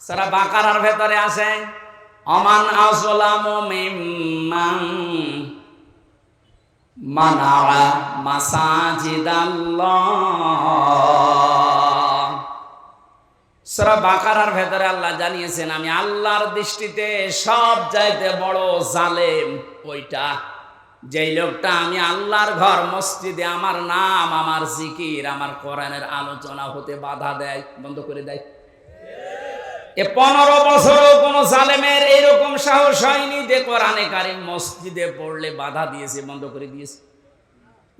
সারা বাকারার ভেতরে আসে অমান আসলাম মিম্মান মানাআ মাসাজিদাল্লাহ। সূরা বাকারার ভেতরে আল্লাহ জানিয়েছেন, আমি আল্লাহর দৃষ্টিতে সব চাইতে বড় জালেম ওইটা। যেই লোকটা আমি আল্লাহর ঘর, মসজিদে আমার নাম, আমার জিকির, আমার কোরআনের আলোচনা হতে বাধা দেয়। বন্ধ করে দেয়। এ পনেরো বছরও কোন জালেমের এরকম সাহস হয়নি। যে কোরআনে কারিম মসজিদে পড়লে বাধা দিয়েছে, বন্ধ করে দিয়েছে।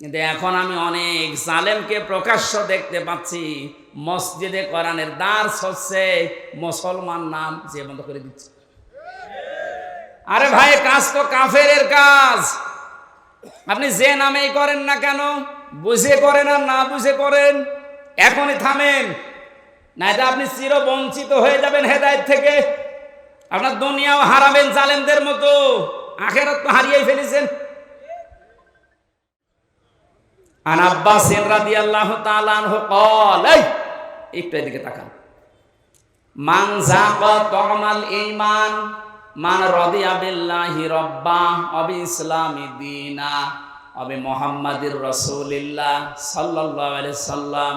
কিন্তু এখন আমি অনেক জালেমকে প্রকাশ্য দেখতে পাচ্ছি, মসজিদে কোরআনের দ্বার হচ্ছে মুসলমান নাম যে বন্ধ করে দিচ্ছে। আরে ভাই, কাজ তো কাফের কাজ। আপনি যে নামেই করেন না কেন, বুঝে করেন আর না বুঝে করেন, এখনই থামেন। না এটা আপনি চির বঞ্চিত হয়ে যাবেন হেদায়ত থেকে আপনার দুনিয়াও হারাবেন জালেমদের মতো আখেরাত তো হারিয়েই ফেলেছেন আন আব্বাস রাদিয়াল্লাহু তাআলা আনহু قال এই একটু এদিকে তাকান মান যাকা তামাল ঈমান মান রাদিয়া বিল্লাহি রাব্বা অবি ইসলামি দীনা অবি মুহাম্মাদির রাসূলিল্লাহ সাল্লাল্লাহু আলাইহি সাল্লাম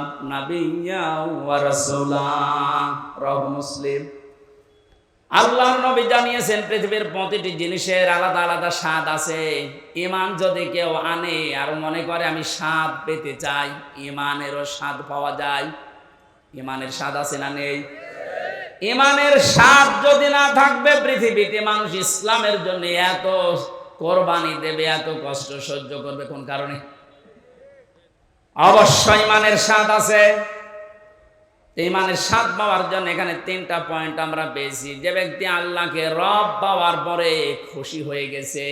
রাসূলা। মুসলিম। আল্লাহর নবী জানিয়েছেন, পৃথিবীর প্রতিটি জিনিসের আলাদা আলাদা স্বাদ আছে। ইমান যদি কেউ আনে আর মনে করে, আমি স্বাদ পেতে চাই ইমানেরও স্বাদ পাওয়া যায়। ইমানের স্বাদ আছে না নেই? ইমানের স্বাদ যদি না থাকবে, পৃথিবীতে মানুষ ইসলামের জন্য এত কোরবানি দেবে, এত কষ্ট সহ্য করবে কোন কারণে? অবশ্যই ইমানের স্বাদ আছে। ইমানের স্বাদ পাওয়ার জন্য এখানে তিনটা পয়েন্ট আমরা পেয়েছি। যে ব্যক্তি আল্লাহকে রব পাওয়ার পরে খুশি হয়ে গেছে,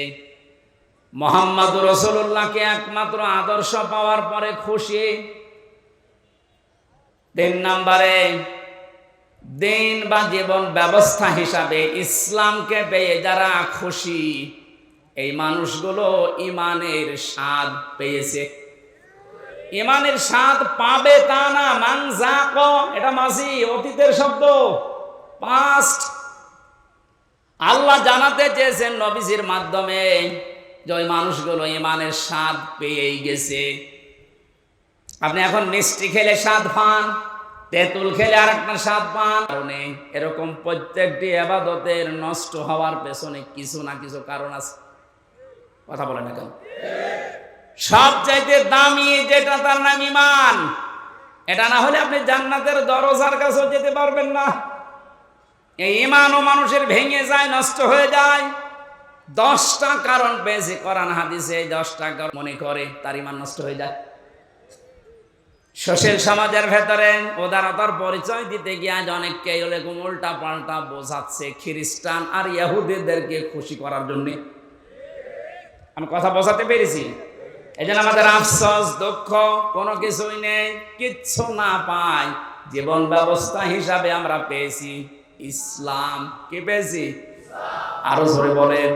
মোহাম্মদ রসুল্লাহকে একমাত্র আদর্শ পাওয়ার পরে খুশি। তিন নম্বরে, দিন বা জীবন ব্যবস্থা হিসাবে ইসলামকে পেয়ে যারা খুশি এই মানুষগুলো ইমানের স্বাদ পেয়েছে। ইমানের স্বাদ পাবে তা না, মান যাক। এটা মাঝি অতীতের শব্দ পাস্ট আল্লাহ জানাতে চেয়েছেন নবীজির মাধ্যমে যে ওই মানুষগুলো ইমানের স্বাদ পেয়েই গেছে। আপনি এখন মিষ্টি খেলে স্বাদ পান, তেঁতুল খেলে আর একটা স্বাদ পান। কারণে এরকম প্রত্যেকটি আবাদতের নষ্ট হওয়ার পেছনে কিছু না কিছু কারণ আছে। কথা বলে না কেন? সব চাইতে দামি যেটা তার নাম ইমান এটা না হলে আপনি জান্নাতের দরজার কাছেও যেতে পারবেন না। এই ইমানও মানুষের ভেঙে যায়, নষ্ট হয়ে যায়। দশটা কারণ পেয়েছে কোরআন হাদিসে, এই দশটা কারণ মনে করে তার ইমান নষ্ট হয়ে যায়। সোশ্যাল সমাজের ভেতরে উদারতার পরিচয় দিতে গিয়ে আজ অনেককে উল্টা পাল্টা বোঝাচ্ছে খ্রিস্টান আর ইহুদিদেরকে খুশি করার জন্যে। আমি কথা বোঝাতে পেরেছি। এই জন্য আমাদের আফসোস, দুঃখ, কোনো কিছুই নেই, কিচ্ছু না পাই। জীবন ব্যবস্থা হিসাবে আমরা পেয়েছি। ইসলাম, কি পেয়েছি? আরও জোরে বলেন।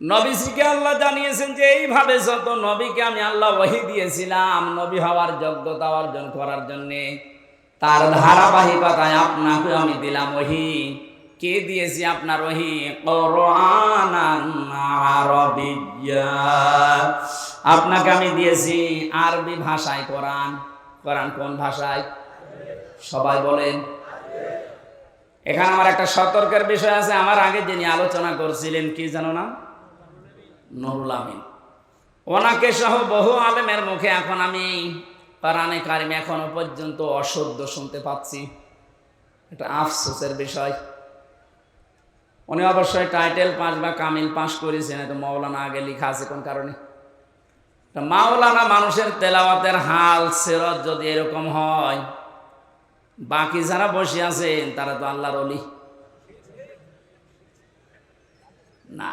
নবীজিকে আল্লাহ জানিয়েছেন যে এইভাবে যত নবীকে আমি আল্লাহ ওহি দিয়েছিলাম, নবী হওয়ার যোগ্যতা অর্জন করার জন্যে, তার ধারাবাহিকতায় আপনাকে আমি দিলাম ওহি। কে দিয়েছি আপনার ওহি? আপনাকে আমি দিয়েছি আরবি ভাষায় কোরআন। কোরআন কোন ভাষায়? সবাই বলেন। এখানে আমার একটা সতর্কের বিষয় আছে। আমার আগে যিনি আলোচনা করছিলেন, কি জানো না? নুরুল আমিন। ওনাকে সহ বহু আলেমের মুখে এখন আমি কোরআনে কারিম এখনও পর্যন্ত অশুদ্ধ শুনতে পাচ্ছি। এটা আফসোসের বিষয়। উনি অবশ্যই টাইটেল পাস বা কামিল পাস করেছেন তো মাওলানা আগে লেখা আছে কোন কারণে? মাওলানা মানুষের তেলাওয়াতের হাল, সেরত যদি এরকম হয়, বাকি যারা বসে আছেন, তারা তো আল্লাহর অলি না।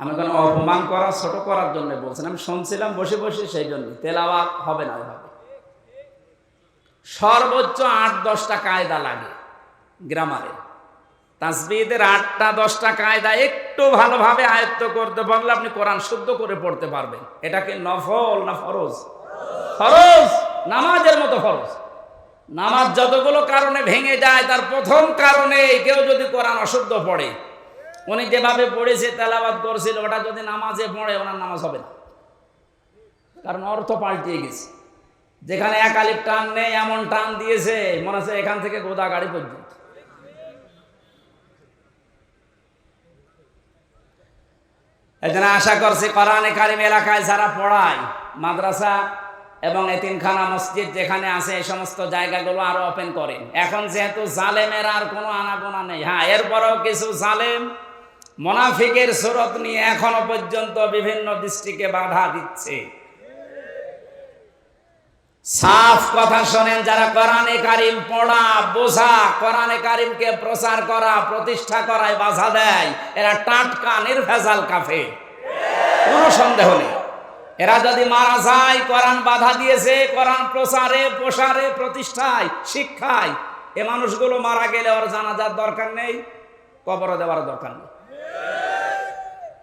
আমি কোনো অপমান করা, ছোট করার জন্য বলছেন আমি শুনছিলাম বসে বসে সেই জন্য। তেলাওয়াত হবে না হবে সর্বোচ্চ আট দশটা কায়দা লাগে, গ্রামারে। তাসবিদের আটটা, দশটা কায়দা একটু ভালোভাবে আয়ত্ত করতে পারলে আপনি কোরআন শুদ্ধ করে পড়তে পারবেন। এটাকে নফল না ফরজ? ফরজ! নামাজের মতো ফরজ। নামাজ যতগুলো কারণে ভেঙে যায়, তার প্রথম কারণে কেউ যদি কোরআন অশুদ্ধ পড়ে, উনি যেভাবে পড়েছে তেলাবাদ করছিল, ওটা যদি নামাজে পড়ে, ওনার নামাজ হবে না। কারণ অর্থ পাল্টিয়ে গেছে। যেখানে একালিপ টান নেই, এমন টান দিয়েছে, মনে হচ্ছে এখান থেকে গোদা গাড়ি পর্যন্ত। এজন্য আশা করছি, কোরআনে কারিম এলাকায় যারা পড়ায়, মাদ্রাসা এবং এতিমখানা, মসজিদ যেখানে আছে, এই সমস্ত জায়গাগুলো আরও ওপেন করেন এখন যেহেতু জালেমের আর কোনো আনাগোনা নেই। হ্যাঁ এরপরেও কিছু জালেম মোনাফিকের সুরত নিয়ে এখনও পর্যন্ত বিভিন্ন দৃষ্টিকে বাধা দিচ্ছে। সাফ কথা শোনেন, যারা কোরআনে কারিম পড়া, বোঝা, কোরআনে কারিমকে প্রচার করা, প্রতিষ্ঠা করায় বাধা দেয়, এরা টাটকা, নির্ভেজাল কাফে কোনো সন্দেহ নেই। এরা যদি মারা যায়, কোরআন বাধা দিয়েছে, কোরআন প্রচারে, প্রসারে, প্রতিষ্ঠায়, শিক্ষায়, এ মানুষগুলো মারা গেলে ওর জানাজার দরকার নেই কবর দেওয়ার দরকার নেই।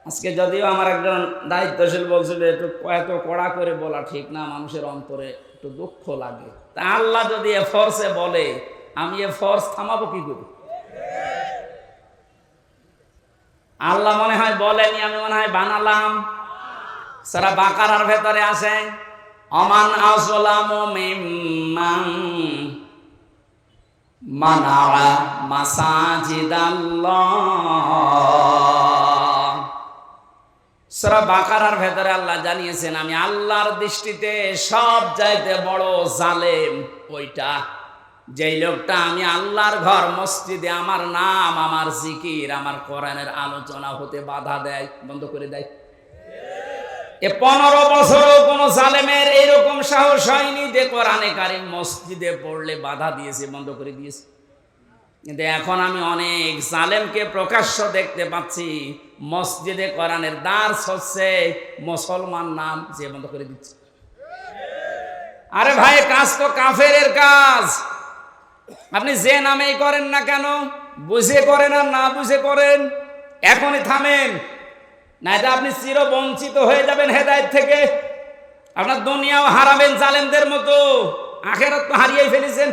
আজকে যদিও আমার একজন দায়িত্বশীল বলছিল একটু এত কড়া করে বলা ঠিক না, মানুষের অন্তরে একটু দুঃখ লাগে। তা আল্লাহ যদি এ ফোর্সে বলে, আমি এ ফোর্স থামাবো কি করি? আল্লাহ মনে হয় বলেনি, আমি মনে হয় বানালাম। সারা বাকারার ভেতরে আছে অমান আসলাম মাসাজিদাল্লাহ। সরা বাকারার ভেতরে আল্লাহ জানিয়েছেন, আমি আল্লাহর দৃষ্টিতে সব চাইতে বড় জালেম। ওইটা, যেই লোকটা, আমি আল্লাহর ঘর, মসজিদে আমার নাম, আমার জিকির, আমার কোরআনের আলোচনা হতে বাধা দেয়। বন্ধ করে দেয়। এ পনেরো বছরও কোনো জালেমের এরকম সাহস হয়নি যে কোরআনে কারিম মসজিদে পড়লে বাধা দিয়েছে, বন্ধ করে দিয়েছে। কিন্তু এখন আমি অনেক জালেমকে প্রকাশ্য দেখতে পাচ্ছি। মসজিদে কোরআনের দ্বার হচ্ছে মুসলমান নাম যে বন্ধ করে দিচ্ছে। আরে ভাই, কাজ তো কাফের কাজ। আপনি যে নামেই করেন না কেন, বুঝে করেন আর না বুঝে করেন, এখনই থামেন। না এটা আপনি চির বঞ্চিত হয়ে যাবেন হেদায়ত থেকে। আপনার দুনিয়াও হারাবেন জালেমদের মতো। আখেরাত তো হারিয়েই ফেলেছেন।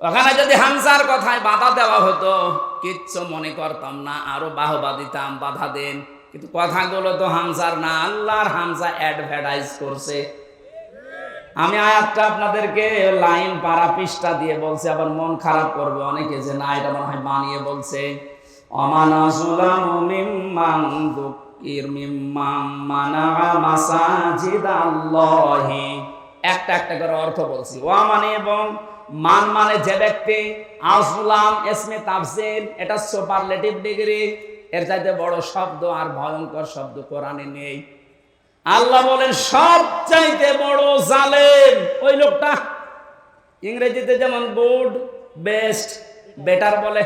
ওখানে যদি হামসার কথায় বাধা দেওয়া হতো, কিচ্ছু মনে করতাম না, আরও বাহবা দিতাম, বাধা দেন। কিন্তু কথাগুলো তো হামসার না, আল্লাহর হামসা অ্যাডভার্টাইজ করছে। আমি আয়াতটা আপনাদেরকে লাইন পাড়া পৃষ্ঠা দিয়ে বলছে, আবার মন খারাপ করবে অনেকে যে না, এটা মনে হয় বানিয়ে বলছে। একটা একটা করে অর্থ বলছি। ওয়া মানে এবং মান মানে যে ব্যক্তি আসলাম এসমে তাফসির, এটা সুপারলেটিভ ডিগ্রি এর চাইতে বড় শব্দ আর ভয়ঙ্কর শব্দ কোরআনে নেই। আল্লাহ বলেন সব চাইতে বড় জালেম ওই লোকটা। ইংরেজিতে যেমন গুড, বেস্ট, বেটার বলে।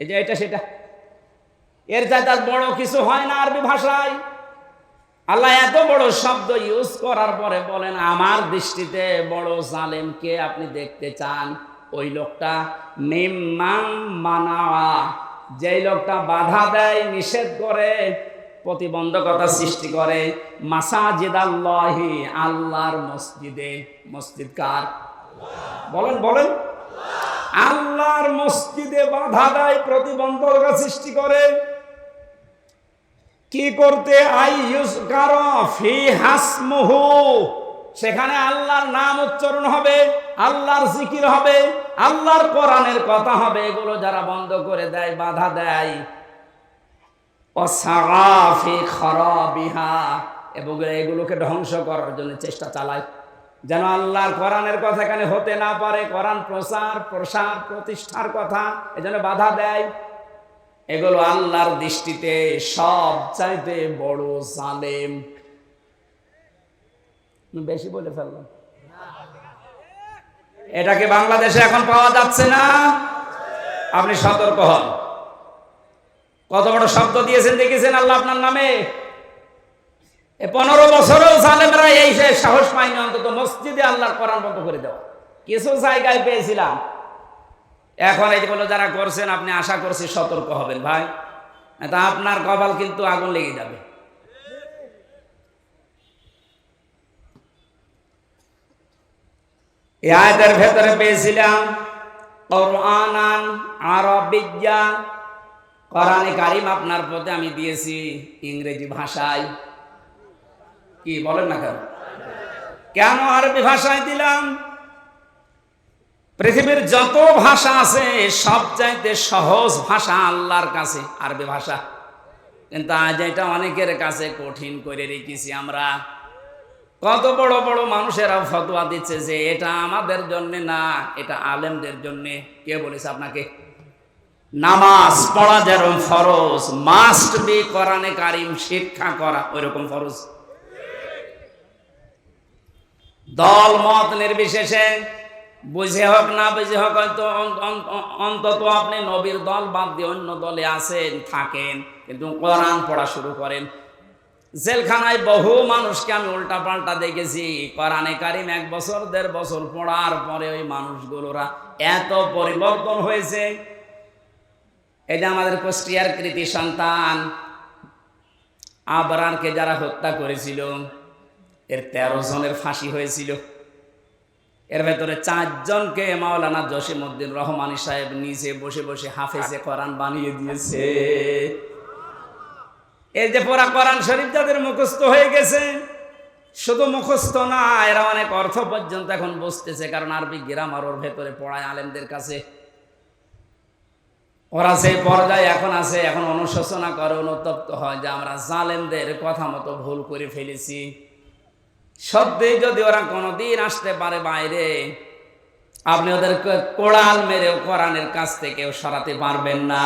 এই যে এটা সেটা। এর চাইতে বড় কিছু হয় না আরবি ভাষায়। আল্লাহ এত বড় শব্দ ইউজ করার পরে বলেন, আমার দৃষ্টিতে বড় জালেমকে আপনি দেখতে চান? ওই লোকটা, মিম্মাং মানাওয়া। যেই লোকটা বাধা দেয়, নিষেধ করে, প্রতিবন্ধকতা সৃষ্টি করে মাসাজিদ আল্লাহি আল্লাহর মসজিদে। মসজিদ কার? বলেন বলেন। আল্লাহর মসজিদে বাধা দেয়, প্রতিবন্ধকতা সৃষ্টি করে। কি করতে সেখানে আল্লাহর নাম উচ্চারণ হবে, আল্লাহর জিকির হবে, আল্লাহর কোরআনের কথা হবে, এগুলো যারা বন্ধ করে দেয়, বাধা দেয়। এবং এগুলোকে ধ্বংস করার জন্য চেষ্টা চালায়। যেন আল্লাহর কোরআনের কথা এখানে হতে না পারে, কোরআন প্রসার প্রসার, প্রতিষ্ঠার কথা, এজন্য বাধা দেয়। এগুলো আল্লাহর দৃষ্টিতে সব চাইতে বড় জালেম। বেশি বলে ফেললাম। এটাকে বাংলাদেশে এখন পাওয়া যাচ্ছে না? আপনি সতর্ক হন। কত বড় শব্দ দিয়েছেন, দেখেছেন আল্লাহ আপনার নামে? পনেরো বছরেও জালেমরা এই সাহস পায়নি, অন্তত মসজিদে আল্লাহর করার মতো করে দেওয়া। কিছু জায়গায় পেয়েছিলাম। এখন এইগুলো যারা করছেন, আপনি আশা করছি সতর্ক হবেন, ভাই। তা আপনার কপাল কিন্তু আগুন লেগে যাবে। এই ভেতরে পেয়েছিলাম কারিম আপনার প্রতি আমি দিয়েছি ইংরেজি ভাষায়। কি বলেন না কেন? কেন আরবি ভাষায় দিলাম? পৃথিবীর যত ভাষা আছে সবচাইতে সহজ ভাষা আল্লাহর কাছে, আরবি ভাষা। কিন্তু আজ এটা অনেকের কাছে কঠিন করে রেখেছি আমরা। কত বড় বড় মানুষেরা ফতোয়া দিচ্ছে যে, এটা আমাদের জন্য না, এটা আলেমদের জন্য। কে বলেছে আপনাকে? নামাজ পড়া যেরকম ফরজ মাস্ট বি কোরআনে কারিম, শিক্ষা করা ওইরকম ফরজ। দল মত নির্বিশেষে বুঝে হোক না বুঝে হোক, হয়তো অন- অন- অন- অন্তত আপনি নবীর দল বাদ দিয়ে অন্য দলে আসেন থাকেন, কিন্তু কোরআন পড়া শুরু করেন। জেলখানায় বহু মানুষকে আমি উল্টা পাল্টা দেখেছি। কোরআনে কারিম এক বছর, দেড় বছর পড়ার পরে ওই মানুষগুলোরা এত পরিবর্তন হয়েছে। এই যে আমাদের কুষ্টিয়ার কৃতি সন্তান আবরানকে যারা হত্যা করেছিল, এর তেরো জনের ফাঁসি হয়েছিল। এর ভেতরে চারজনকে মাওলানা জসিমউদ্দিন রহমানী সাহেব নিজে বসে বসে হাফেজে কোরআন বানিয়ে দিয়েছে। এই যে পড়া কোরআন শরীফ যাদের মুখস্থ হয়ে গেছে, শুধু মুখস্থ না, এরা অনেক অর্থ পর্যন্ত এখন বুঝতেছে, কারণ আরবি গ্রামার ওর ভেতরে পড়ায় আলেমদের কাছে। ওরা সেই পর্যায়ে এখন আছে, এখন অনুশোচনা করে, অনুতপ্ত হয় যে আমরা জালেমদের কথা মতো ভুল করে ফেলেছি। সত্যি যদি ওরা কোনোদিন আসতে পারে বাইরে, আপনি ওদের কোড়াল মেরেও কোরআনের কাছ থেকেও সরাতে পারবেন না।